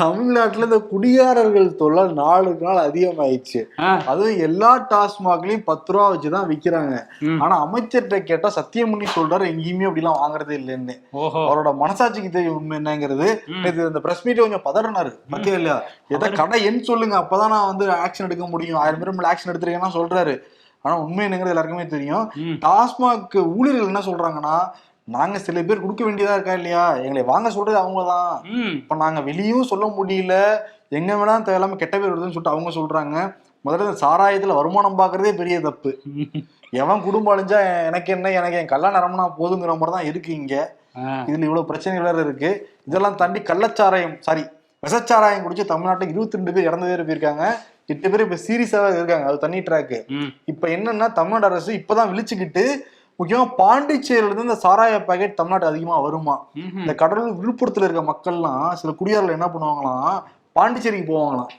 தமிழ்நாட்டுல இந்த குடிகாரர்கள் தொல்லை நாளுக்கு நாள் அதிகமாயிடுச்சு. அதுவும் எல்லா டாஸ்மாக்லயும் பத்து ரூபா வச்சுதான் விக்கிறாங்க. ஆனா அமைச்சர்கிட்ட கேட்டா சத்தியமணி சொல்றாரு எங்கேயுமே அப்படிலாம் வாங்குறதே இல்லைன்னு. அவரோட மனசாட்சிக்கு தெரியும் உண்மை என்னங்கிறது. இந்த பிரஸ் மீட் கொஞ்சம் பதறினாரு. பத்தியா இல்லையா? ஏதோ கடை எண் சொல்லுங்க அப்பதான் நான் வந்து ஆக்ஷன் எடுக்க முடியும். ஆயிரம் பேர் மேல ஆக்ஷன் எடுத்துருக்கேன்னா சொல்றாரு. ஆனா உண்மை என்னங்கிறது எல்லாருக்குமே தெரியும். டாஸ்மாக் ஊழியர்கள் என்ன சொல்றாங்கன்னா நாங்க சில பேர் கொடுக்க வேண்டியதா இருக்கா இல்லையா? எங்களை வாங்க சொல்றது அவங்கதான். ம். இப்ப நாங்க வெளியும் சொல்ல முடியல. எங்க வேணா தேவையில்லாம கெட்ட பேர் வருதுன்னு சொல்லிட்டு அவங்க சொல்றாங்க. முதல்ல இந்த சாராயத்துல வருமானம் பாக்குறதே பெரிய தப்பு. எவன் குடும்பம் அழிஞ்சா எனக்கு என்ன எனக்கு என் கல்யாணம் நேரம்னா போதுங்கிற மாதிரி தான் இருக்கு இங்க. இதுல இவ்வளவு பிரச்சனைகள் வேற இருக்கு. இதெல்லாம் தாண்டி கள்ளச்சாராயம் சாரி விஷச்சாராயம் குடிச்சு தமிழ்நாட்டுல இருபத்தி ரெண்டு பேர் இறந்து பேர் போயிருக்காங்க. எட்டு பேர் இப்ப சீரியஸாவே இருக்காங்க. அது தண்ணி ட்ராக்கு இப்ப என்னன்னா தமிழ்நாடு அரசு இப்பதான் விழிச்சுக்கிட்டு முக்கியமா பாண்டிச்சேரியில இருந்து இந்த சாராய பாக்கெட் தமிழ்நாட்டு அதிகமா வருமா. இந்த கடலூர் விழுப்புரத்துல இருக்க மக்கள்லாம் சில குடியாரில் என்ன பண்ணுவாங்களாம்? பாண்டிச்சேரிக்கு போவாங்களாம்.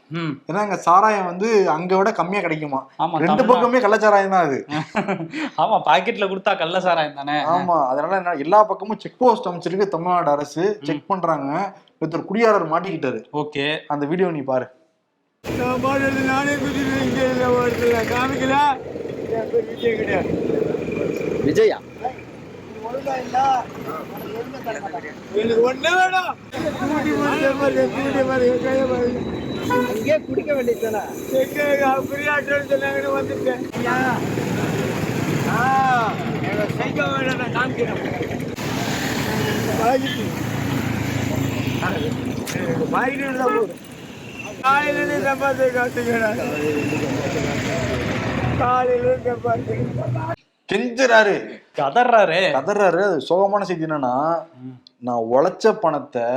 ஏன்னா அங்க சாராயம் வந்து அங்க விட கம்மியா கிடைக்குமா? ஆமா ரெண்டு பக்கமே கள்ளச்சாராயம் தான் அது. ஆமா பாக்கெட்ல கொடுத்தா கள்ள சாராயம் தானே? ஆமா அதனால என்ன எல்லா பக்கமும் செக் போஸ்ட் அமைச்சிருக்கு தமிழ்நாடு அரசு. செக் பண்றாங்க. ஒருத்தர் குடியாரர் மாட்டிக்கிட்டாரு. ஓகே. அந்த வீடியோ நீ பாரு. நான் குதிரை இங்கே காமிக்கல? விஜய்? அங்கே குடிக்க சொன்னாங்கன்னு வந்துட்டேன். சைக்கோ வேணும் நான் காமிக்கிறேன். பாக்கிட்டு இருந்தா போதும். காலையில சப்பாத்தி காத்துக்கிறேன் காலையில சப்பாத்தி. கெஞ்சுறாரு. கதறாரு கதறாரு அது சோகமான செய்தி என்னன்னா நான் உழைச்ச பணத்தை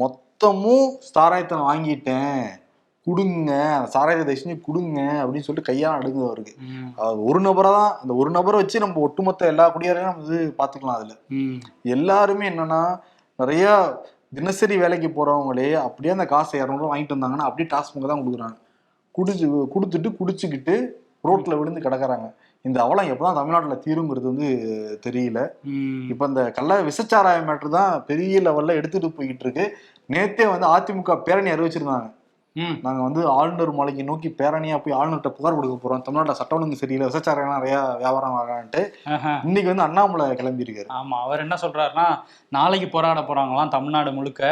மொத்தமும் சாராயத்தை வாங்கிட்டேன். கொடுங்க. சாராயத்தை செஞ்சு கொடுங்க அப்படின்னு சொல்லிட்டு கையால் அடுங்குது அவருக்கு. ஒரு நபரை தான் அந்த ஒரு நபரை வச்சு நம்ம ஒட்டுமொத்த எல்லா குடியாரையும் நம்ம வந்து பார்த்துக்கலாம் அதுல. எல்லாருமே என்னன்னா நிறைய தினசரி வேலைக்கு போறவங்களே அப்படியே அந்த காசை இரநூறுவா வாங்கிட்டு வந்தாங்கன்னா அப்படியே டாஸ்மாக் தான் கொடுக்குறாங்க. குடிச்சு கொடுத்துட்டு குடிச்சுக்கிட்டு ரோட்ல விழுந்து கிடக்குறாங்க. இந்த அவலம் எப்பதான் தமிழ்நாட்டுல தீருங்கிறது வந்து தெரியல. இப்ப இந்த கள்ள விசச்சாராய மேட்ரு தான் பெரிய லெவல்ல எடுத்துட்டு போய்கிட்டு இருக்கு. நேத்தே வந்து அதிமுக பேரணி அறிவிச்சிருந்தாங்க. ம். நாங்க வந்து ஆளுநர் மாளிகை நோக்கி பேரணியா போய் ஆளுநர்கிட்ட புகார் கொடுக்க போறோம். தமிழ்நாட்டுல சட்டம் ஒழுங்கு சரியில்லை விசச்சாரம் நிறைய வியாபாரம் ஆகான்ட்டு. இன்னைக்கு வந்து அண்ணாமலை கிளம்பி இருக்காரு ஆமா அவர் என்ன சொல்றாருன்னா நாளைக்கு போராட போறாங்களாம் தமிழ்நாடு முழுக்க.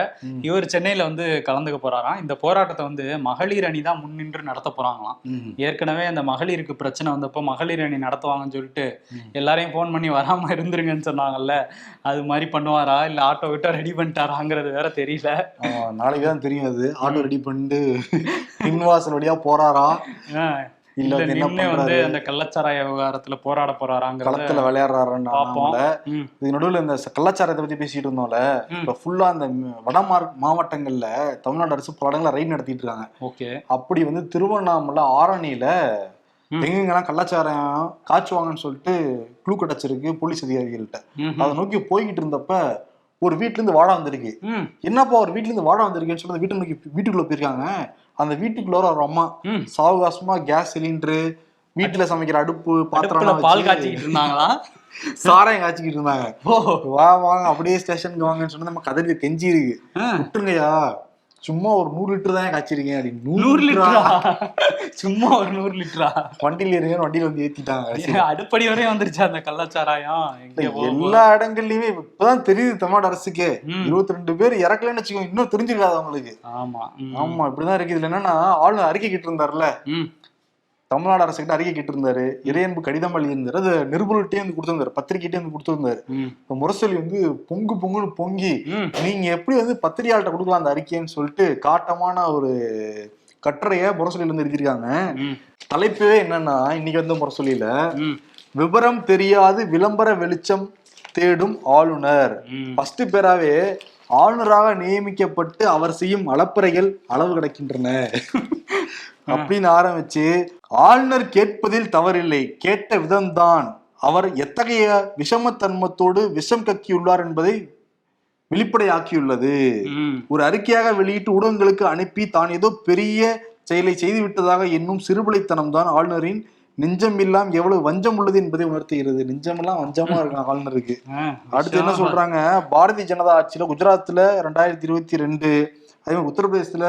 இவர் சென்னையில வந்து கலந்துக்க போறாராம் இந்த போராட்டத்தை வந்து மகளிர் அணி தான் முன்னின்று நடத்த போறாங்களாம். ஏற்கனவே அந்த மகளிருக்கு பிரச்சனை வந்தப்போ மகளிர் அணி நடத்துவாங்கன்னு சொல்லிட்டு. எல்லாரையும் ஃபோன் பண்ணி வராம இருந்துருங்கன்னு சொன்னாங்கல்ல அது மாதிரி பண்ணுவாரா? இல்ல ஆட்டோ விட்டா ரெடி பண்ணிட்டாராங்கிறது வேற தெரியல. நாளைக்கு தான் தெரியும் அது. ஆட்டோ ரெடி பண்ணிட்டு பின்வாசல் வழியா போறாரா இல்ல வந்து அந்த கள்ளச்சாராய விவகாரத்துல போராட போறாராங்கிறத களத்துல விளையாடுறாருன்னு இது நடுவுல இந்த கள்ளச்சாரத்தை பத்தி பேசிட்டு இருந்தோம்ல. இப்ப ஃபுல்லா அந்த வட மாவட்டங்கள்ல தமிழ்நாடு அரசு பல இடங்கள்ல ரைட் நடத்திட்டு இருக்காங்க. ஓகே. அப்படி வந்து திருவண்ணாமலை ஆரணியில. எங்கெங்கெல்லாம் கள்ளச்சாரம் காய்ச்சுவாங்கன்னு சொல்லிட்டு க்ளூ கிடைச்சிருக்கு போலீஸ் அதிகாரிகள்கிட்ட. அதை நோக்கி போய்கிட்டு இருந்தப்ப ஒரு வீட்டுல இருந்து வாழ வந்திருக்கு என்னப்பா ஒரு வீட்டுல இருந்து வாழ வந்திருக்குன்னு சொல்லி அந்த வீட்டு வீட்டுக்குள்ள போயிருக்காங்க. அந்த வீட்டுக்குள்ள ஒரு அம்மா. சாவகாசமா கேஸ் சிலிண்டரு வீட்டுல சமைக்கிற அடுப்பு பாத்திரம் பால் காய்ச்சிக்கிட்டு இருந்தாங்களா? சாராயம் காய்ச்சிக்கிட்டு இருந்தாங்க. ஓ. வா வாங்க அப்படியே ஸ்டேஷனுக்கு வாங்கன்னு சொன்னா நம்ம கதறி கெஞ்சி இருக்கு. ஆ. சும்மா ஒரு நூறு லிட்டர் தான் காய்ச்சிருக்கேன் அப்படின்னு. நூறு லிட்டரா? சும்மா ஒரு நூறு லிட்டரா? வண்டியில இருங்க வண்டியில வந்து ஏத்திட்டாங்க ஏன் அடுப்படி வரையும் வந்துருச்சு அந்த கள்ளச்சாராயம்? எல்லா இடங்கள்லயுமே இப்பதான் தெரியுது தமிழ்நாடு அரசுக்கு. இருபத்தி ரெண்டு பேர் இறக்கலன்னு வச்சுக்கோங்க இன்னும் தெரிஞ்சிருக்காது அவங்களுக்கு. ஆமா. ஆமா இப்படிதான் இருக்கு இதுல என்னன்னா ஆளுநர் அறிக்கை கிட்டு இருந்தாருல. தமிழ்நாடு அரசு கிட்ட அறிக்கை கிட்டு இருந்தாரு இறையன்பு கடிதம் எழுதியிருந்தாரு அது நிருபர்கிட்டே வந்து கொடுத்திருந்தாரு பத்திரிகைட்டே வந்து கொடுத்திருந்தாரு. இப்ப முரசொலி வந்து பொங்கு பொங்குன்னு பொங்கி. நீங்க எப்படி வந்து பத்திரிகையாளர்கிட்ட கொடுக்கலாம் அந்த அறிக்கைன்னு சொல்லிட்டு காட்டமான ஒரு கட்டுரைய முரசொலியில இருந்து எழுதியிருக்காங்க. தலைப்பே என்னன்னா இன்னைக்கு வந்து முரசொலியில. விவரம் தெரியாது விளம்பர வெளிச்சம் தேடும் ஆளுநர். ஃபர்ஸ்ட் பேராவே ஆளுநராக நியமிக்கப்பட்டு அவர் செய்யும் அளப்பறைகள் அளவு கிடக்கின்றன அப்படின்னு ஆரம்பிச்சு ஆளுநர் கேட்பதில் தவறில்லை. கேட்ட விதம்தான். அவர் எத்தகைய விஷமத்தன்மத்தோடு விஷம் கக்கியுள்ளார் என்பதை வெளிப்படையாக்கியுள்ளது. ஒரு அறிக்கையாக வெளியிட்டு ஊடகங்களுக்கு அனுப்பி தான் ஏதோ பெரிய செயலை செய்து விட்டதாக என்னும் சிறுபிளைத்தனம் தான் ஆளுநரின் நெஞ்சம் எல்லாம் எவ்வளவு வஞ்சம் உள்ளது என்பதை உணர்த்துகிறது. நெஞ்சமெல்லாம் வஞ்சமா இருக்கான் ஆளுநருக்கு. அடுத்து என்ன சொல்றாங்க? பாரதிய ஜனதா ஆட்சியில குஜராத்ல ரெண்டாயிரத்தி இருபத்தி ரெண்டு அதே மாதிரி உத்தரப்பிரதேசத்துல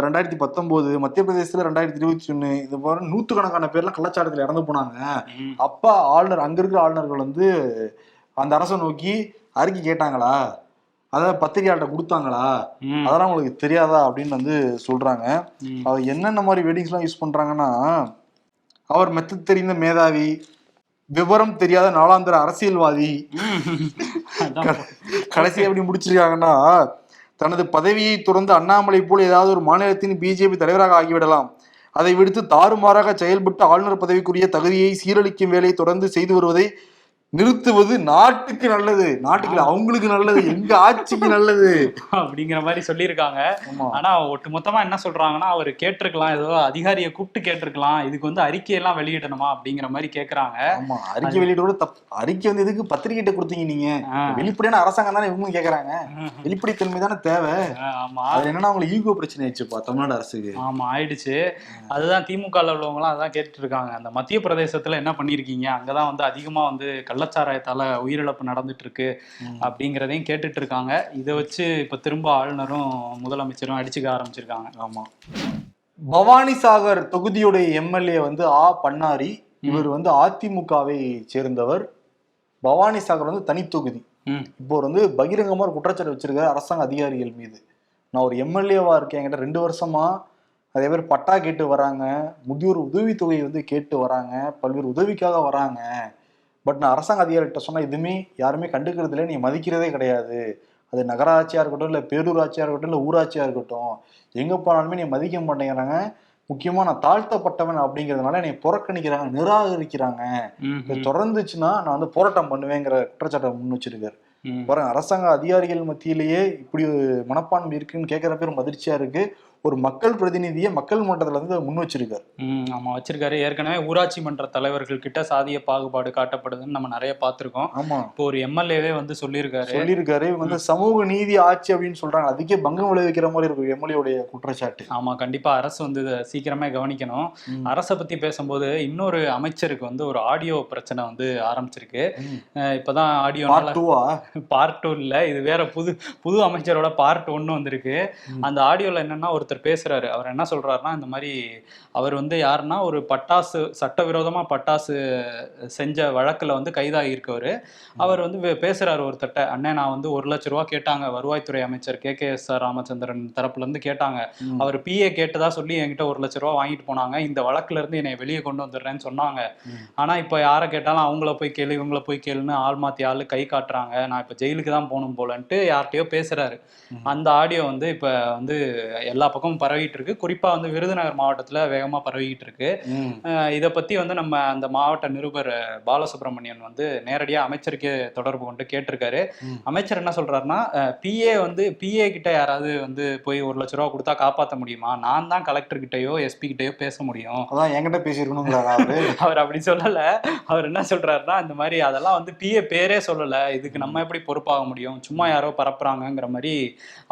ரெண்டாயிரத்தி பத்தொன்பது மத்திய பிரதேசத்துல ரெண்டாயிரத்தி இருபத்தி ஒண்ணு இது போல நூத்துக்கணக்கான பேர்லாம் கள்ளச்சாரத்துல இறந்து போனாங்க. அப்ப ஆளுநர் அங்க இருக்கிற ஆளுநர்கள் வந்து அந்த அரசை நோக்கி அறிக்கை கேட்டாங்களா? அதாவது பத்திரிகையாளர்கிட்ட கொடுத்தாங்களா. அதெல்லாம் உங்களுக்கு தெரியாதா? அப்படின்னு வந்து சொல்றாங்க. அவர் என்னென்ன மாதிரி வேர்டிங்ஸ்லாம் யூஸ் பண்றாங்கன்னா அவர் மெத்த தெரிந்த மேதாவி விவரம் தெரியாத நாளாந்திர அரசியல்வாதி. அதான். கடைசி எப்படி முடிச்சிருக்காங்கன்னா தனது பதவியை துறந்து அண்ணாமலை போல் ஏதாவது ஒரு மாநிலத்தின் பிஜேபி தலைவராக ஆகிவிடலாம். அதை விடுத்து தாறுமாறாக செயல்பட்டு ஆளுநர் பதவிக்குரிய தகுதியை சீரழிக்கும் வேலையை தொடர்ந்து செய்து வருவதை நிறுத்துவது நாட்டுக்கு நல்லது. நாட்டுக்கு அவங்களுக்கு நல்லது எங்க ஆட்சிக்கு நல்லது. அப்படிங்கிற மாதிரி சொல்லியிருக்காங்க. ஆனா ஒட்டுமொத்தமா என்ன சொல்றாங்கன்னா அவர் கேட்டிருக்கலாம் ஏதோ அதிகாரியை கூப்பிட்டு கேட்டிருக்கலாம் இதுக்கு வந்து அறிக்கையெல்லாம் வெளியிடணுமா அப்படிங்கிற மாதிரி கேக்குறாங்க. ஆமா அறிக்கை வெளியிட தப்பு அறிக்கை வந்து எதுக்கு பத்திரிகைட்ட கொடுத்தீங்க நீங்க. வெளிப்படையான அரசாங்கம் தானே இவங்க கேக்குறாங்க. வெளிப்படைத்தன்மை தானே தேவை. ஆமா. அது என்னன்னா அவங்களுக்கு ஈகோ பிரச்சனை ஆயிடுச்சுப்பா தமிழ்நாடு அரசுக்கு. ஆமா ஆயிடுச்சு. அதுதான் திமுக உள்ளவங்கலாம் அதான் கேட்டுட்டு இருக்காங்க. அந்த மத்திய பிரதேசத்துல என்ன பண்ணிருக்கீங்க? அங்கதான் வந்து அதிகமா வந்து கள்ளச்சாராயத்தால உயிரிழப்பு நடந்துட்டு இருக்கு. அப்படிங்கிறதையும் கேட்டுட்டு இருக்காங்க இதை வச்சு இப்ப திரும்ப ஆளுநரும் முதலமைச்சரும் அடிச்சுக்க ஆரம்பிச்சிருக்காங்க. ஆமா. பவானி சாகர் தொகுதியுடைய எம்எல்ஏ வந்து ஆ. பண்ணாரி இவர் வந்து அதிமுகவை சேர்ந்தவர். பவானி சாகர் வந்து தனி தொகுதி. இப்போ வந்து பகிரங்கமா குற்றச்சாட்டு வச்சிருக்காரு அரசாங்க அதிகாரிகள் மீது. நான் ஒரு எம்எல்ஏவா இருக்கேன் என்கிட்ட ரெண்டு வருஷமா அதே மாதிரி பட்டா கேட்டு வராங்க முதியோர் உதவித்தொகை வந்து கேட்டு வராங்க பல்வேறு உதவிக்காக வராங்க. பட் நான் அரசாங்க அதிகாரிகிட்ட சொன்னா எதுவுமே யாருமே கண்டுக்கிறது இல்லை நீ மதிக்கிறதே கிடையாது. அது நகராட்சியா இருக்கட்டும் இல்லை பேரூராட்சியா இருக்கட்டும் இல்லை ஊராட்சியா இருக்கட்டும். எங்க போனாலுமே நீ மதிக்க மாட்டேங்கிறாங்க. முக்கியமா நான் தாழ்த்தப்பட்டவன் அப்படிங்கிறதுனால என்னை புறக்கணிக்கிறாங்க நிராகரிக்கிறாங்க. இது தொடர்ந்துச்சுன்னா நான் வந்து போராட்டம் பண்ணுவேங்கிற குற்றச்சாட்டை முன் வச்சிருக்காரு. பாருங்க அரசாங்க அதிகாரிகள் மத்தியிலேயே இப்படி ஒரு மனப்பான்மை இருக்குன்னு கேட்கிற பேர் மகிழ்ச்சியா இருக்கு. ஒரு மக்கள் பிரதிநிதியை மக்கள் மன்றத்துல இருந்து முன் வச்சிருக்காரு. ம், ஆமா வச்சிருக்காரு. ஏற்கனவே ஊராட்சி மன்ற தலைவர்கள் கிட்ட சாதிய பாகுபாடு காட்டப்படுதுன்னு நம்ம நிறைய பார்த்திருக்கோம். ஆமா. இப்போ ஒரு எம்எல்ஏவே வந்து சொல்லியிருக்காரு. சொல்லியிருக்காரு. இவங்க வந்து சமூக நீதி ஆட்சி அப்படின்னு சொல்றாங்க. அதுக்கே பங்கம் விளைவிக்கிற மாதிரி இருக்கு எம்எல்ஏ உடைய குற்றச்சாட்டு. ஆமா கண்டிப்பா அரசு வந்து இதை சீக்கிரமே கவனிக்கணும். அரசை பத்தி பேசும்போது இன்னொரு அமைச்சருக்கு வந்து ஒரு ஆடியோ பிரச்சனை வந்து ஆரம்பிச்சிருக்கு. இப்பதான் ஆடியோ பார்ட் டூ இல்ல. இது வேற புது புது அமைச்சரோட பார்ட் ஒன்னு வந்திருக்கு. அந்த ஆடியோல என்னன்னா ஒருத்தர் பேசுறாரு. அவர் என்ன சொல்றாருன்னா இந்த மாதிரி அவர் வந்து யாருன்னா ஒரு பட்டாசு சட்டவிரோதமா பட்டாசு செஞ்ச வழக்குல வந்து கைதாகி இருக்கவர் அவர் வந்து பேசுறாரு ஒருத்தட்ட அண்ணே நான் வந்து ஒரு லட்ச ரூபா கேட்டாங்க. வருவாய்த்துறை அமைச்சர் K. K. S. R. Ramachandran தரப்புல இருந்து கேட்டாங்க. அவர் பிஏ கேட்டதா சொல்லி என்கிட்ட ஒரு லட்ச ரூபா வாங்கிட்டு போனாங்க. இந்த வழக்குல இருந்து என்னை வெளியே கொண்டு வந்துடுறேன்னு சொன்னாங்க. ஆனா இப்ப யாரை கேட்டாலும் அவங்கள போய் கேளு இவங்கள போய் கேளுன்னு ஆள் மாத்தி ஆளு கை காட்டுறாங்க. நான் இப்ப ஜெயிலுக்கு தான் போகணும் போலன்ட்டு யார்கிட்டயோ பேசுறாரு. அந்த ஆடியோ வந்து இப்ப வந்து எல்லா பக்கமும் பரவிட்டு இருக்கு குறிப்பா வந்து விருதுநகர் மாவட்டத்துல வேகமா பரவிட்டு இருக்கு இதை பத்தி வந்து நம்ம அந்த மாவட்ட நிருபர் பாலசுப்ரமணியன் வந்து நேரடியா அமைச்சருக்கு தொடர்பு கொண்டு கேட்டிருக்காரு. அமைச்சர் என்ன சொல்றாருன்னா பிஏ வந்து பிஏ கிட்ட யாராவது வந்து போய் ஒரு லட்ச ரூபா கொடுத்தா காப்பாத்த முடியுமா? நான் தான் கலெக்டர் கிட்டயோ எஸ்பி கிட்டயோ பேச முடியும். அதான் என்கிட்ட பேசியிருக்கணுங்கிறாரா அவரு. அப்படி சொல்லல. அவர் என்ன சொல்றாருன்னா இந்த மாதிரி அதெல்லாம் வந்து பிஏ பேரே சொல்லல. இதுக்கு நம்ம எப்படி பொறுப்பாக முடியும்? சும்மா யாரோ பரப்புறாங்கங்கிற மாதிரி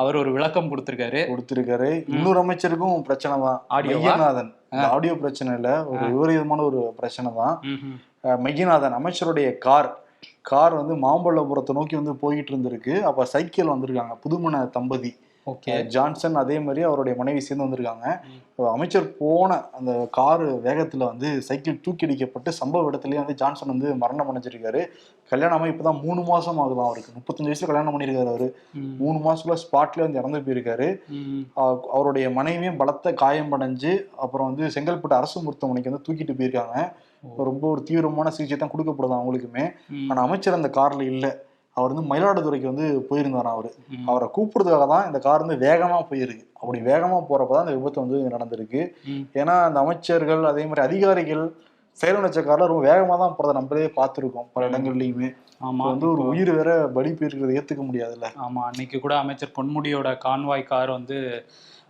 அவர் ஒரு விளக்கம் கொடுத்திருக்காரு. கொடுத்திருக்காரு. இன்னொரு அமைச்சருக்கும் பிரச்சனை தான்? மையநாதன் ஆடியோ பிரச்சனை இல்ல ஒரு விபரீதமான ஒரு பிரச்சனை தான் மையநாதன் அமைச்சருடைய கார். கார் வந்து மாம்பழபுரத்தை நோக்கி வந்து போயிட்டு இருந்திருக்கு. அப்ப சைக்கிள் வந்திருக்காங்க. புதுமண தம்பதி. ஓகே. ஜான்சன் அதே மாதிரி அவருடைய மனைவி சேர்ந்து வந்திருக்காங்க. அமைச்சர் போன அந்த காரு வேகத்துல வந்து சைக்கிள் தூக்கி அடிக்கப்பட்டு சம்பவ இடத்துலயே வந்து ஜான்சன் வந்து மரணம் அடைஞ்சிருக்காரு. கல்யாணமா இப்பதான் மூணு மாசம் ஆகுதான் அவருக்கு. முப்பத்தஞ்சு வயசுல கல்யாணம் பண்ணியிருக்காரு அவரு. மூணு மாசத்துல ஸ்பாட்ல வந்து இறந்து போயிருக்காரு. அவருடைய மனைவியும் பலத்த காயம் அடைஞ்சு அப்புறம் வந்து செங்கல்பட்டு அரசு மருத்துவமனைக்கு வந்து தூக்கிட்டு போயிருக்காங்க. ரொம்ப ஒரு தீவிரமான சிகிச்சை தான் கொடுக்கப்படுது அவங்களுக்குமே. ம். ஆனா அமைச்சர் அந்த கார்ல இல்ல. அவர் வந்து மயிலாடுதுறைக்கு வந்து போயிருந்தாராம் அவரு. அவரை கூப்பிடுறதுக்காக தான் இந்த கார் வந்து வேகமா போயிருக்கு. அப்படி வேகமா போறப்பதான் இந்த விபத்து வந்து நடந்திருக்கு. ஏன்னா அந்த அமைச்சர்கள் அதே மாதிரி அதிகாரிகள் செயல்நச்ச கார்ல ரொம்ப வேகமா தான் போறதை நம்மளே பார்த்திருக்கோம் பல இடங்கள்லயுமே. ஆமா. இப்ப வந்து ஒரு உயிர் வேற பலி போயிருக்கிறத ஏத்துக்க முடியாதுல்ல. ஆமா அன்னைக்கு கூட அமைச்சர் பொன்முடியோட கான்வாய் கார் வந்து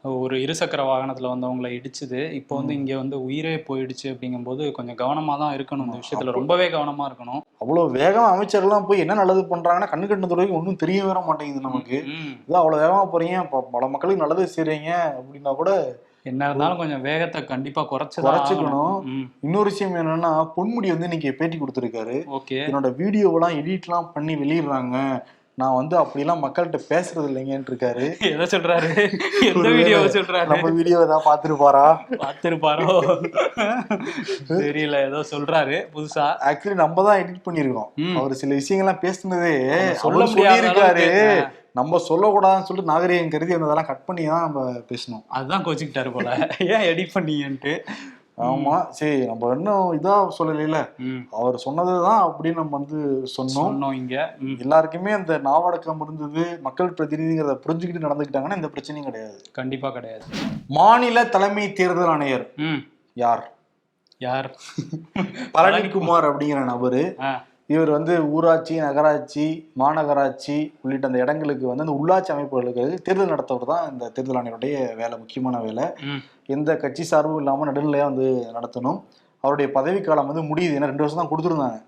ஒரு இருசக்கர வாகனத்துல வந்தவங்களை இடிச்சுது. இப்போ வந்து இங்க வந்து உயிரே போயிடுச்சு அப்படிங்கும்போது கொஞ்சம் கவனமா தான் இருக்கணும் இந்த விஷயத்துல. ரொம்பவே கவனமா இருக்கணும். அவ்வளவு வேகமா அமைச்சர்லாம் போய் என்ன நல்லது பண்றாங்கன்னா கண்ணு கண்டு வரைக்கும் ஒன்றும் தெரிய வர மாட்டேங்குது நமக்கு. இதான் அவ்வளவு வேகமா போறீங்க ப- பல மக்களுக்கு நல்லது செய்றீங்க அப்படின்னா கூட என்ன இருந்தாலும் கொஞ்சம் வேகத்தை கண்டிப்பா குறைச்சுதான் குறைச்சுக்கணும். இன்னொரு விஷயம் என்னன்னா பொன்முடி வந்து இன்னைக்கு பேட்டி கொடுத்திருக்காரு. ஓகே. என்னோட வீடியோவெல்லாம் எடிட்லாம் பண்ணி வெளியிடுறாங்க. நான் வந்து அப்படிலாம் மக்கள்கிட்ட பேசுறது இல்லைங்கன்னு இருக்காரு எதை சொல்றாரு எந்த வீடியோவை சொல்றாரு நம்ம வீடியோ ஏதாவது பார்த்துருப்பாரா? பார்த்திருப்பாரோ? தெரியல ஏதோ சொல்றாரு புதுசா. ஆக்சுவலி நம்ம தான் எடிட் பண்ணிருக்கோம். அவர் சில விஷயங்கள்லாம் பேசுனதே சொல்ல சொல்லியிருக்காரு. நம்ம சொல்லக்கூடாதுன்னு சொல்லிட்டு நாகரிகம் கருதி அந்த இதெல்லாம் கட் பண்ணி தான் நம்ம பேசணும். அதுதான் கோச்சுக்கிட்டாரு போல. ஏன் எடிட் பண்ணீங்கன்ட்டு? ஆமா. சரி நம்ம இன்னும் இதா சொல்லலைல. ம். அவர் சொன்னதுதான் அப்படின்னு நம்ம வந்து சொன்னோம். இங்க. எல்லாருக்குமே அந்த நாவடக்கம் இருந்தது. மக்கள் பிரதிநிதிங்கிறத புரிஞ்சுக்கிட்டு நடந்துக்கிட்டாங்கன்னா எந்த பிரச்சனையும் கிடையாது. கண்டிப்பா கிடையாது. மாநில தலைமை தேர்தல் ஆணையர் ம். யார்? யார்? பழனிக்குமார் அப்படிங்கிற நபரு. இவர் வந்து ஊராட்சி நகராட்சி மாநகராட்சி உள்ளிட்ட அந்த இடங்களுக்கு வந்து அந்த உள்ளாட்சி அமைப்புகளுக்கு தேர்தல் நடத்துவர் தான் இந்த தேர்தல் ஆணையருடைய வேலை முக்கியமான வேலை. எந்த கட்சி சார்பும் இல்லாமல் நடுநிலையா வந்து நடத்தணும். அவருடைய பதவிக்காலம் வந்து முடியுது. ஏன்னா ரெண்டு வருஷம் தான் கொடுத்துருந்தாங்க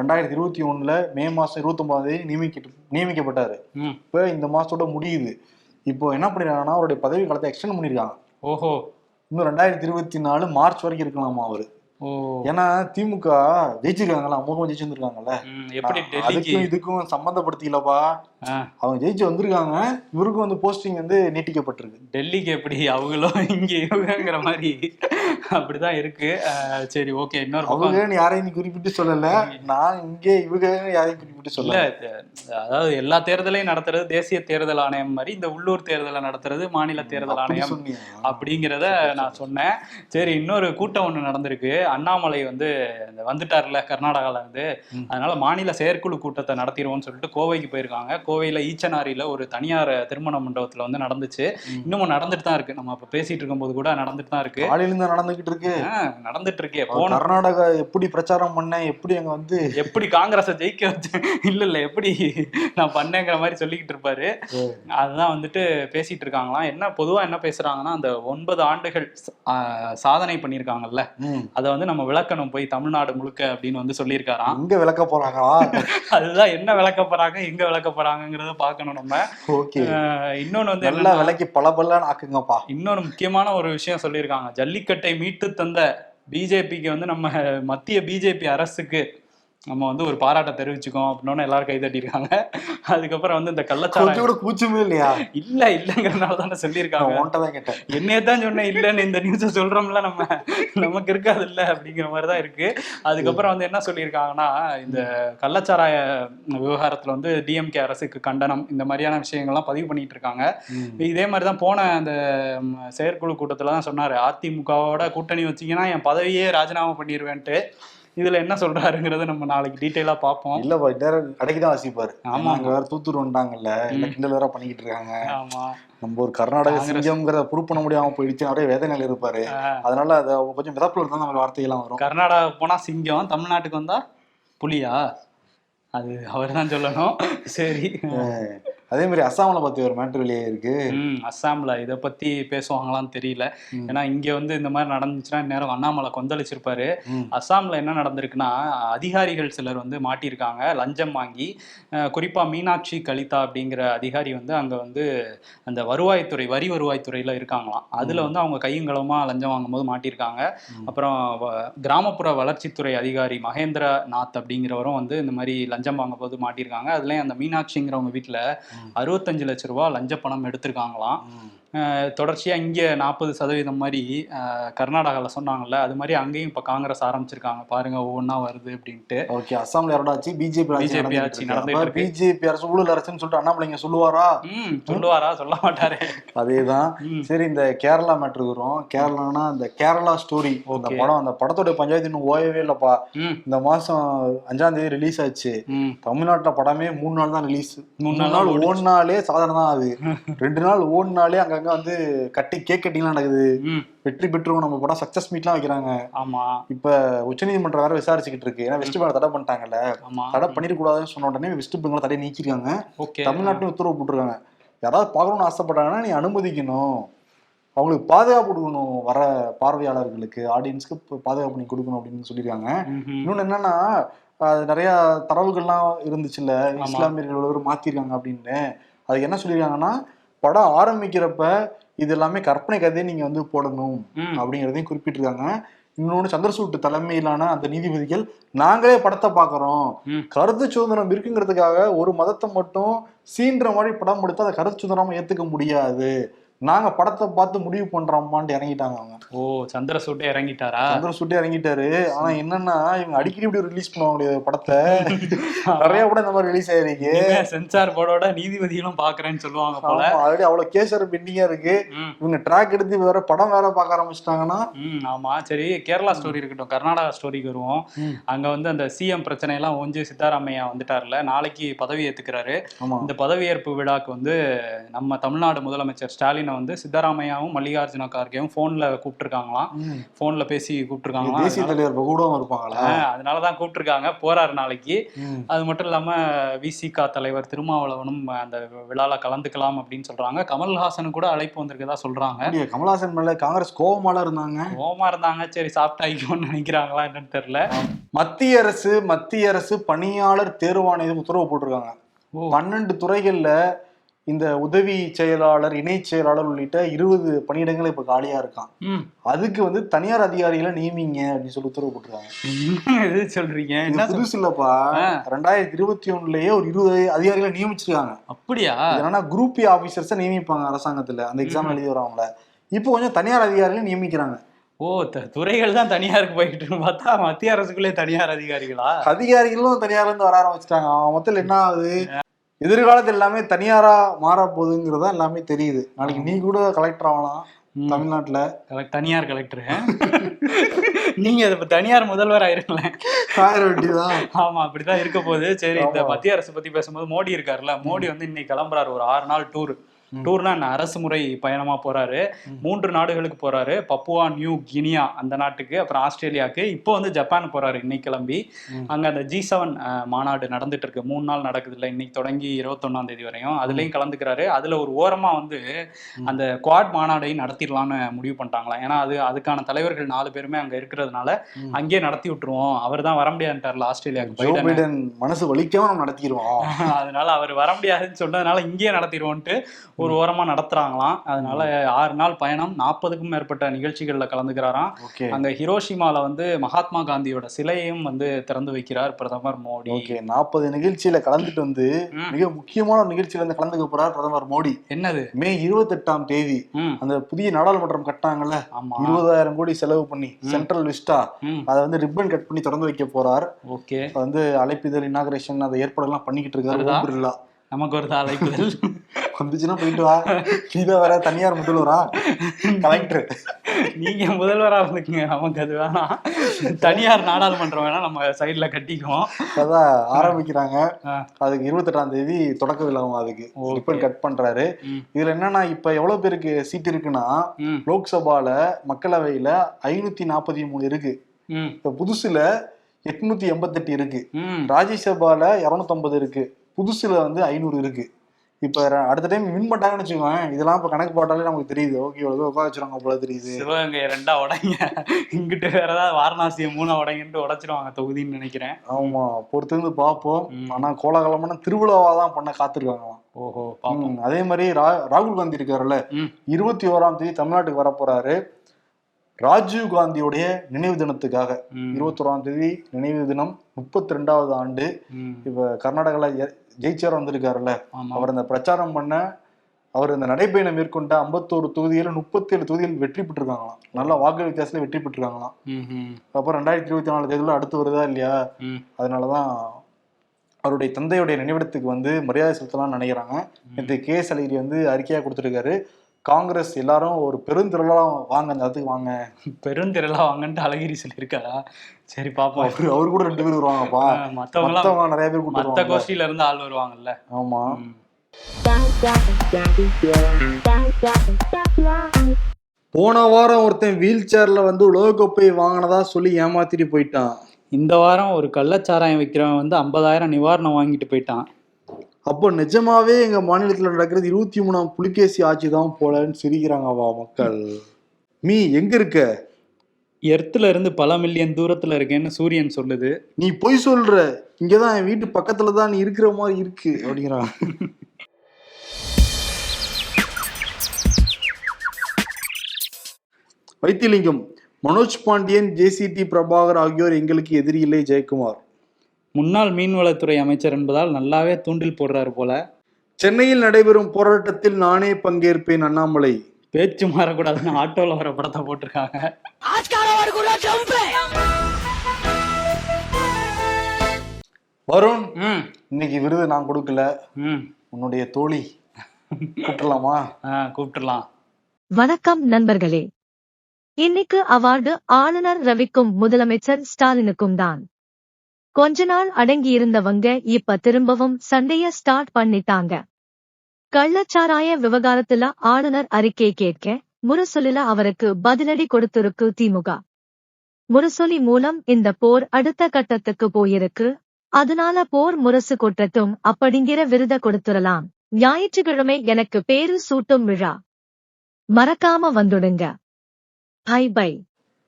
ரெண்டாயிரத்தி இருபத்தி ஒண்ணுல மே மாசம் இருபத்தொன்பதாம் தேதி நியமிக்க நியமிக்கப்பட்டாரு. இப்போ இந்த மாசத்தோட முடியுது. இப்போ என்ன பண்ணிருக்காங்கன்னா அவருடைய பதவி காலத்தை எக்ஸ்டெண்ட் பண்ணிருக்காங்க. ஓஹோ. இன்னும் ரெண்டாயிரத்தி இருபத்தி நாலு மார்ச் வரைக்கும் இருக்கலாமா அவரு? ஏன்னா திமுக ஜெயிச்சிருக்காங்களா அமோகமா ஜெயிச்சு வந்திருக்காங்கல்ல ம், எப்படி இதுக்கும் சம்பந்தப்படுத்திக்கலப்பா. ஆ, அவங்க ஜெயிச்சு வந்திருக்காங்க. இவருக்கும் வந்து போஸ்டிங் வந்து நீட்டிக்கப்பட்டிருக்கு. டெல்லிக்கு எப்படி அவங்களும் இங்க இவங்கிற மாதிரி அப்படிதான் இருக்கு. சரி ஓகே இன்னொரு அவங்க யாரையும் குறிப்பிட்டு சொல்லல. நான் இங்கே இவங்க யாரையும் குறிப்பிட்டு சொல்லல. அதாவது எல்லா தேர்தலையும் நடத்துறது தேசிய தேர்தல் ஆணையம் மாதிரி இந்த உள்ளூர் தேர்தலை நடத்துறது மாநில தேர்தல் ஆணையம்? அப்படிங்கிறத நான் சொன்னேன். சரி இன்னொரு கூட்டம் ஒண்ணு நடந்திருக்கு. அண்ணாமலை வந்து இந்த வந்துட்டார்ல கர்நாடகால இருந்து. அதனால மாநில செயற்குழு கூட்டத்தை நடத்திடுவோம்னு சொல்லிட்டு கோவைக்கு போயிருக்காங்க. கோவையில ஈச்சனாரியில ஒரு தனியார் திருமண மண்டபத்துல வந்து நடந்துச்சு. இன்னமும் நடந்துட்டு தான் இருக்கு. நம்ம இப்ப பேசிட்டு இருக்கும்போது கூட நடந்துட்டு தான் இருக்கு. காலையில இருந்து நடந்துகிட்டு இருக்கு. நடந்துட்டு இருக்கே. போன கர்நாடகா எப்படி பிரச்சாரம் பண்ணேன் எப்படி அங்க வந்து எப்படி காங்கிரஸை ஜெயிக்க வச்சு இல்ல இல்ல எப்படி நான் பண்ணேங்கிற மாதிரி சொல்லிக்கிட்டு இருப்பாரு. அதுதான் வந்துட்டு பேசிட்டு இருக்காங்களாம். என்ன பொதுவா என்ன பேசுறாங்கன்னா அந்த ஒன்பது ஆண்டுகள் சாதனை பண்ணியிருக்காங்கல்ல. அதை வந்து நம்ம விளக்கணும் போய் தமிழ்நாடு முழுக்க அப்படின்னு வந்து சொல்லியிருக்காராம். எங்க விளக்க போறாங்களா? அதுதான் என்ன விளக்க போறாங்க எங்க விளக்க போறாங்கிறத பார்க்கணும் நம்ம. ஓகே. இன்னொன்னு வந்து என்னன்னா, விலைக்கு பல பல்லான்னு ஆக்குங்கப்பா. இன்னொரு முக்கியமான ஒரு விஷயம் சொல்லியிருக்காங்க. ஜல்லிக்கட்டை மீட்டு தந்த பிஜேபிக்கு வந்து நம்ம மத்திய பிஜேபி அரசுக்கு நம்ம வந்து ஒரு பாராட்ட தெரிவிச்சுக்கோம் அப்படின்னு எல்லாரும் கை தட்டியிருக்காங்க. அதுக்கப்புறம் வந்து இந்த கள்ளச்சாராயம் கூட கூச்சமே இல்லையா? இல்ல இல்லைங்கிறனால தானே சொல்லியிருக்காங்க. கேட்டேன். என்னையே தான் சொன்னேன் இல்லைன்னு இந்த நியூஸை சொல்றோம்ல நம்ம. நமக்கு இருக்காது இல்ல அப்படிங்கிற மாதிரி தான் இருக்கு. அதுக்கப்புறம் வந்து என்ன சொல்லியிருக்காங்கன்னா இந்த கள்ளச்சாராய விவகாரத்துல வந்து டிஎம்கே அரசுக்கு கண்டனம் இந்த மாதிரியான விஷயங்கள்லாம் பதிவு பண்ணிட்டு இருக்காங்க. இதே மாதிரி தான் போன அந்த செயற்குழு கூட்டத்துல தான் சொன்னாரு. அதிமுகவோட கூட்டணி வச்சீங்கன்னா என் பதவியே ராஜினாமா பண்ணிடுவேன்ட்டு இதுல என்ன சொல்றாருங்கிறத நம்ம நாளைக்கு டீட்டெயிலா பார்ப்போம். இல்லப்பா நேரம் கடைக்கு தான் வாசிப்பாரு. ஆமா. ஆமா. அங்க வேற தூத்துரு வந்துட்டாங்கல்ல இல்ல ம். கிண்டல் வேற பண்ணிக்கிட்டு இருக்காங்க. ஆமா. நம்ம ஒரு கர்நாடக. சிங்கம்ங்கிறத ப்ரூவ் பண்ண முடியாம போயிடுச்சு அவரே வேதனையில இருப்பாரு. அதனால அது கொஞ்சம் மிதப்புல இருந்தா நம்ம வார்த்தையெல்லாம் வரும். கர்நாடகா போனா சிங்கம் தமிழ்நாட்டுக்கு வந்தா புலியா? அது அவர் தான் சொல்லணும். சரி. அதே மாதிரி அஸ்ஸாம்ல பார்த்து ஒரு மேட்ரு வெளியே இருக்கு ம் அஸ்ஸாம்ல இதை பத்தி பேசுவாங்களான்னு தெரியல. ஏன்னா இங்க வந்து இந்த மாதிரி நடந்துச்சுன்னா நேரம் அண்ணாமலை கொந்தளிச்சிருப்பாரு. அஸ்ஸாம்ல என்ன நடந்திருக்குன்னா அதிகாரிகள் சிலர் வந்து மாட்டியிருக்காங்க லஞ்சம் வாங்கி குறிப்பா மீனாட்சி கலிதா அப்படிங்கிற அதிகாரி வந்து அங்க வந்து அந்த வருவாய்த்துறை வரி வருவாய்த்துறையில இருக்காங்களாம் அதுல வந்து அவங்க கையும் களவுமா லஞ்சம் வாங்கும்போது மாட்டியிருக்காங்க. அப்புறம் கிராமப்புற வளர்ச்சித்துறை அதிகாரி மகேந்திர நாத் அப்படிங்கிறவரும் வந்து இந்த மாதிரி லஞ்சம் வாங்கும்போது மாட்டியிருக்காங்க அதுலயும் அந்த மீனாட்சிங்கிறவங்க வீட்டுல. அறுபத்தஞ்சு லட்ச ரூபா லஞ்ச பணம் எடுத்திருக்காங்களாம். ம். அஹ் தொடர்ச்சியா இங்க நாற்பது சதவீதம் மாதிரி அஹ், கர்நாடகால சொன்னாங்கல்ல அது மாதிரி அங்கேயும் இப்ப காங்கிரஸ் ஆரம்பிச்சிருக்காங்க. பாருங்க ஒவ்வொன்றா வருது அப்படின்ட்டு. ஓகே அஸ்ஸாம்ல யாரோட ஆச்சு பிஜேபி BJP ஆட்சி இருக்கு. பிஜேபி அரசு ஊழல் அரசுன்னு சொல்லிட்டு அண்ணாமலை இங்க சொல்லுவாரா? ம் சொல்லுவாரா? சொல்ல மாட்டாரு. அதேதான். ம். சரி இந்த கேரளா மேட்ரு வரும். கேரளானா இந்த கேரளா ஸ்டோரி அந்த Okay. படம் அந்த படத்தோட பஞ்சாயத்து இன்னும் ஓயவே இல்லப்பா. இந்த மாசம் அஞ்சாம் தேதி ரிலீஸ் ஆச்சு. தமிழ்நாட்டுல படமே மூணு நாள் தான் ரிலீஸ் மூணு நாள். ஓடினாலே சாதனை தான் அது. ரெண்டு நாள் ஓடினாலே அங்கங்க வந்து கட்டி கேக் கட்டிங்லாம் நடக்குது. வெற்றி பெற்றவங்க நம்ம படம் சக்சஸ் மீட்லாம் வைக்கிறாங்க. ஆமா. இப்ப உச்சநீதிமன்றம் வேற விசாரிச்சுக்கிட்டு இருக்கு. ஏன்னா வெஸ்ட் பெங்கால் தடை பண்ணிட்டாங்கல்ல. தடை பண்ணிடக்கூடாதுன்னு சொன்ன உடனே வெஸ்ட் பெங்கால் தடையை நீக்கிருக்காங்க. தமிழ்நாட்டிலும் உத்தரவு போட்டிருக்காங்க. யாராவது பார்க்கணும்னு ஆசைப்பட்டாங்கன்னா நீ அனுமதிக்கணும். அவங்களுக்கு பாதுகாப்பு கொடுக்கணும் வர பார்வையாளர்களுக்கு. ஆடியன்ஸ்க்கு பாதுகாப்பு பண்ணி கொடுக்கணும் அப்படின்னு சொல்லியிருக்காங்க. இன்னொன்னு என்னன்னா அது நிறைய தரவுகள்லாம் இருந்துச்சுல்ல. இஸ்லாமியர்கள் மாத்திருக்காங்க அப்படின்னு. அதுக்கு என்ன சொல்லியிருக்காங்கன்னா படம் ஆரம்பிக்கிறப்ப இது எல்லாமே கற்பனை கதையை நீங்க வந்து போடணும் அப்படிங்கிறதையும் குறிப்பிட்டிருக்காங்க. இன்னொன்னு சந்திரசூட் தலைமையிலான அந்த நீதிபதிகள் நாங்களே படத்தை பார்க்கறோம். கருத்து சுதந்திரம் இருக்குங்கிறதுக்காக ஒரு மதத்தை மட்டும் சீன்ற மாதிரி படம் எடுத்து அதை கருத்து சுதந்திரமா ஏத்துக்க முடியாது. நாங்க படத்தை பார்த்து முடிவு பண்றோமான்ட்டு இறங்கிட்டாங்க அவங்க. ஓ சந்திரசூட்டே இறங்கிட்டாரா? சந்திரன் சுட்டி இறங்கிட்டாரு. ஆனா என்னன்னா இவங்க அடிக்கடி இப்படி ரிலீஸ் பண்ணுவாங்க படத்தை. நிறைய கூட இந்த மாதிரி ரிலீஸ் ஆயிருக்கு. சென்சார் போர்டோட நீதிபதிகளும் பாக்குறேன்னு சொல்லுவாங்க போல. ஆல்ரெடி அவ்வளவு கேசர் பெண்டிங்கா இருக்கு. இவங்க ட்ராக் எடுத்து வேற படம் வேற பார்க்க ஆரம்பிச்சிட்டாங்கன்னா. ஆமா. சரி கேரளா ஸ்டோரி இருக்கட்டும் கர்நாடகா ஸ்டோரிக்கு வருவோம். அங்க வந்து அந்த சிஎம் பிரச்சனை எல்லாம் ஒஞ்சு சித்தாராமையா வந்துட்டார்ல நாளைக்கு பதவி ஏத்துக்கிறாரு. இந்த பதவியேற்பு விழாக்கு வந்து நம்ம தமிழ்நாடு முதலமைச்சர் ஸ்டாலினை வந்து சித்தராமையாவும் மல்லிகார்ஜுன கார்கேவும் போன்ல கூப்பிட்டுருக்காங்களாம். ம். போன்ல பேசி கூப்பிட்டுருக்காங்களாம். தேசிய தலைவர் பகூடம் இருப்பாங்களா அதனால- அதனாலதான் கூப்பிட்டுருக்காங்க. போறாரு நாளைக்கு. அது மட்டும் இல்லாம விசிகா தலைவர் திருமாவளவனும் அந்த விழால கலந்துக்கலாம் அப்படின்னு சொல்றாங்க. கமல்ஹாசனு கூட அழைப்பு வந்திருக்கதா சொல்றாங்க. அப்படியா, கமலஹாசன் மேல காங்கிரஸ் கோவமால இருந்தாங்க? கோவமா இருந்தாங்க. சரி சாப்பிட்டாய்க்கோன்னு நினைக்கிறாங்களா என்னன்னு தெரியல. மத்திய அரசு மத்திய அரசு பணியாளர் தேர்வாணையம் உத்தரவு போட்டிருக்காங்க. பன்னெண்டு துறைகள்ல இந்த உதவி செயலாளர் இணை செயலாளர் உள்ளிட்ட இருபது பணியிடங்கள் இப்ப காலியா இருக்கான். அதுக்கு வந்து தனியார் அதிகாரிகளை நியமிங்க அப்படின்னு சொல்லி உத்தரவு போட்டிருக்காங்க. சொல்றீங்க? என்ன புதுசு இல்லப்பா. ரெண்டாயிரத்தி இருபத்தி ஒண்ணுலயே ஒரு இருபது அதிகாரிகளை நியமிச்சிருக்காங்க. அப்படியா? என்னன்னா குரூப் ஆபீசர்ஸை நியமிப்பாங்க அரசாங்கத்துல. அந்த எக்ஸாம் எழுதி வரவங்கள. இப்போ கொஞ்சம் தனியார் அதிகாரிகளை நியமிக்கிறாங்க. ஓ துறைகள் தான் தனியாருக்கு போயிட்டு பார்த்தா மத்திய அரசுக்குள்ளே தனியார் அதிகாரிகளா? அதிகாரிகளும் தனியார்ல இருந்து வர ஆரம்பிச்சிட்டாங்க. மொத்தம் என்ன ஆகுது? எதிர்காலத்தில் எல்லாமே தனியாரா மாற போகுதுங்கிறது தான் எல்லாமே தெரியுது. நாளைக்கு நீ கூட கலெக்டர் ஆகலாம். தமிழ்நாட்டுல. கலெக்ட் தனியார் கலெக்டர் நீங்க இப்ப தனியார் முதல்வர் ஆயிருங்களேன் ஆயிர வேண்டியதான் ஆமா அப்படிதான் இருக்க போகுது. சரி இந்த. மத்திய அரசு பத்தி பேசும்போது மோடி இருக்காருல்ல மோடி வந்து இன்னைக்கு கிளம்புறாரு ஒரு ஆறு நாள் டூர் டூர்னா அரசு முறை பயணமா போறாரு. மூன்று நாடுகளுக்கு போறாரு. பப்புவா நியூ கினியா அந்த நாட்டுக்கு அப்புறம் ஆஸ்திரேலியாவுக்கு. இப்போ வந்து ஜப்பான் போறாரு இன்னைக்கு கிளம்பி. அங்க அந்த ஜி செவன் மாநாடு நடந்துட்டு இருக்கு மூணு நாள் நடக்குது இல்ல இன்னைக்கு தொடங்கி இருபத்தொன்னாம் தேதி வரையும். அதுலயும் கலந்துக்கிறாரு. அதுல ஒரு ஓரமா வந்து அந்த குவாட் மாநாடையும் நடத்திடலாம்னு முடிவு பண்ணிட்டாங்களாம் ஏன்னா அது அதுக்கான தலைவர்கள் நாலு பேருமே அங்க இருக்கிறதுனால. அங்கேயே நடத்தி விட்டுருவோம். அவர் தான் வர முடியாதுட்டார்ல ஆஸ்திரேலியாவுக்கு பைடன் மனசு வலிக்காம நம்ம நடத்திடுவோம். அதனால அவர் வர முடியாதுன்னு சொன்னதுனால இங்கேயே நடத்திடுவோன்ட்டு ஒரு ஓரமா நடத்துறாங்களாம். அதனால ஆறு நாள் பயணம் நாற்பதுக்கும் மேற்பட்ட நிகழ்ச்சிகள்ல கலந்துக்கிறாராம். அங்க ஹிரோஷிமால வந்து மகாத்மா காந்தியோட சிலையையும் வந்து திறந்து வைக்கிறார் பிரதமர் மோடி. ஓகே நாற்பது நிகழ்ச்சியில கலந்துட்டு வந்து. மிக முக்கியமான நிகழ்ச்சியில இருந்து கலந்துக்க போறார் பிரதமர் மோடி. என்னது? மே இருபத்தெட்டாம் தேதி அந்த புதிய நாடாளுமன்றம் கட்டாங்கல்ல இருபதாயிரம் கோடி செலவு பண்ணி சென்ட்ரல் விஸ்டா அதை வந்து ரிப்பன் கட் பண்ணி திறந்து வைக்க போறார். ஓகே. வந்து அழைப்பிதழ் இனாகரேஷன் அதை ஏற்பாடெல்லாம் பண்ணிக்கிட்டு இருக்காரு நமக்கு ஒரு அழைப்புதல் வந்துச்சுன்னா போயிட்டு வா. இதை வேற தனியார் முதல்வரா? கலெக்டர். நீங்க முதல்வரா இருந்துக்குங்க. நமக்கு அது வேணாம். தனியார் நாடாளுமன்றம் வேணா நம்ம சைடுல கட்டிக்குவோம். அதான் ஆரம்பிக்கிறாங்க. அதுக்கு இருபத்தெட்டாம் தேதி தொடக்க விழாவும் அதுக்கு. ரிப்பன் கட் பண்றாரு. இதுல என்னன்னா இப்ப எவ்வளவு பேருக்கு சீட் இருக்குன்னா லோக்சபால மக்களவையில ஐநூத்தி நாற்பத்தி மூணு இருக்கு. இப்ப புதுசுல எட்நூத்தி எண்பத்தெட்டு இருக்கு. ராஜ்யசபால இரநூத்தம்பது இருக்கு. புதுசுல வந்து ஐநூறு இருக்கு. இப்ப அடுத்த டைம் வின் பண்ணிட்டாங்கன்னு வச்சுக்கோங்க இதெல்லாம் இப்ப கணக்கு போட்டாலே நமக்கு தெரியுது. ஓகே இவ்வளவு உட்கார வச்சிருவாங்க போல தெரியுது. சிவகங்கை ரெண்டா உடைங்க. இங்கிட்டு வேற ஏதாவது வாரணாசியை மூணா உடைங்கன்ட்டு உடைச்சிருவாங்க தொகுதின்னு நினைக்கிறேன். ஆமா பொறுத்திருந்து பார்ப்போம். ம். ஆனா கோலாகலமான திருவிழாவா தான் பண்ண காத்திருக்காங்களாம். ஓஹோ அதே மாதிரி ரா- ராகுல் காந்தி இருக்காருல்ல. இருபத்தி ஓராம் தேதி தமிழ்நாட்டுக்கு வர போறாரு ராஜீவ் காந்தியோடைய நினைவு தினத்துக்காக. ம். இருபத்தோராம் தேதி நினைவு தினம் முப்பத்தி ரெண்டாவது ஆண்டு. இப்ப கர்நாடகால ஜெயிச்சவர் வந்திருக்காருல்ல. அவர் இந்த பிரச்சாரம் பண்ண அவர் இந்த நடைப்பயணம் மேற்கொண்ட ஐம்பத்தோரு தொகுதியில முப்பத்தி ஏழு தொகுதியில் வெற்றி பெற்றிருக்காங்களாம். நல்ல வாக்கு வித்தியாசத்துல வெற்றி பெற்றிருக்காங்களாம். அப்புறம் ரெண்டாயிரத்தி இருபத்தி நாலு தேர்தலில் அடுத்து வருதா இல்லையா. அதனாலதான் அவருடைய தந்தையுடைய நினைவிடத்துக்கு வந்து மரியாதை செலுத்தலாம்னு நினைக்கிறாங்க. நேற்று கே அழகிரி வந்து அறிக்கையா கொடுத்துருக்காரு. காங்கிரஸ் எல்லாரும் ஒரு பெருந்திரளாம் வாங்க அந்த இடத்துக்கு வாங்க. பெருந்திரளா வாங்கன்ட்டு அழகிரி சொல்லியிருக்காரா? சரி பாப்போம். அவரு அவரு கூட ரெண்டு பேர் வருவாங்கப்பா மத்தவங்க நிறைய பேர் மத்த கோஷ்டியில இருந்து ஆள் வருவாங்கல்ல. ஆமா. போன வாரம் ஒருத்தன் வீல் சேர்ல வந்து உலகக்கோப்பை வாங்கினதா சொல்லி ஏமாத்திட்டு போயிட்டான். இந்த வாரம் ஒரு கள்ளச்சாராயம் விற்கிறவன் வந்து ஐம்பதாயிரம் நிவாரணம் வாங்கிட்டு போயிட்டான். அப்போ நிஜமாவே எங்க மாநிலத்துல நடக்கிறது இருபத்தி மூணாம் புலிகேசி ஆட்சி தான் போலன்னு சிரிக்கிறாங்கவா மக்கள். மீ எங்க இருக்க? எர்த்துல இருந்து பல மில்லியன் தூரத்துல இருக்கேன்னு சூரியன் சொல்லுது. நீ பொய் சொல்ற. இங்கதான் என் வீட்டு பக்கத்துல தான் நீ இருக்கிற மாதிரி இருக்கு அப்படிங்கிறான் வைத்தியலிங்கம் மனோஜ் பாண்டியன் ஜேசிடி பிரபாகர் ஆகியோர் எங்களுக்கு எதிரி இல்லை ஜெயக்குமார். முன்னாள் மீன்வளத்துறை அமைச்சர் என்பதால் நல்லாவே தூண்டில் போடுறாரு போல. சென்னையில் நடைபெறும் போராட்டத்தில் நானே பங்கேற்பேன் அண்ணாமலை. பேச்சு மாறக்கூடாதுன்னு ஆட்டோல வர படத்தை போட்டிருக்காங்க. வருண் ம். இன்னைக்கு விருது நான் கொடுக்கல. ம். உன்னுடைய தோழி. கூப்பிடலாமா ஆ கூப்பிட்டுலாம். வணக்கம் நண்பர்களே. இன்னைக்கு அவார்டு ஆளுநர் ரவிக்கும் முதலமைச்சர் ஸ்டாலினுக்கும் தான். கொஞ்ச நாள் அடங்கி இருந்தவங்க இப்ப திரும்பவும் சண்டைய ஸ்டார்ட் பண்ணிட்டாங்க. கள்ளச்சாராய விவகாரத்துல ஆளுநர் அறிக்கை கேட்க முரசொலில அவருக்கு பதிலடி கொடுத்திருக்கு திமுக. முரசொலி மூலம் இந்த போர் அடுத்த கட்டத்துக்கு போயிருக்கு. அதனால போர் முரசு கொட்டட்டும் அப்படிங்கிற விருத கொடுத்துடலாம். ஞாயிற்றுக்கிழமை எனக்கு பேரு சூட்டும் விழா. மறக்காம வந்துடுங்க. பை பை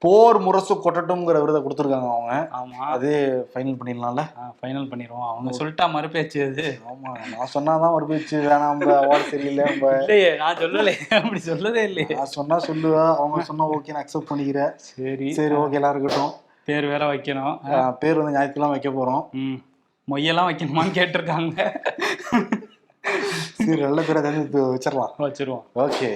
போர் முரசு கொட்டட்டும்ங்கிற விருதை கொடுத்துருக்காங்க அவங்க. ஆமா. அதே ஃபைனல் பண்ணிடலாம்ல? ஃபைனல் பண்ணிடுவோம். அவங்க சொல்லிட்டா மறுபேச்சு அது. ஆமா நான் சொன்னாதான் ஒரு பேச்சு வேணாம் நம்ம அவார்டு சரியில்லை நம்ம இல்லையே நான் சொல்லலையே அப்படி சொல்லதே இல்லையே. நான் சொன்னா சொல்லுவா அவங்க சொன்னா ஓகே நான் அக்செப்ட் பண்ணிக்கிறேன். சரி. சரி ஓகே எல்லாம் இருக்கட்டும். பேர் வேற வைக்கணும். பேர் வந்து ஞாயிற்றுக்கிழமை வைக்க போறோம். ம். மொய்யெல்லாம் வைக்கணுமான்னு கேட்டிருக்காங்க. சரி நல்ல பேரை தெரிஞ்சு வச்சிடலாம். வச்சிருவோம். ஓகே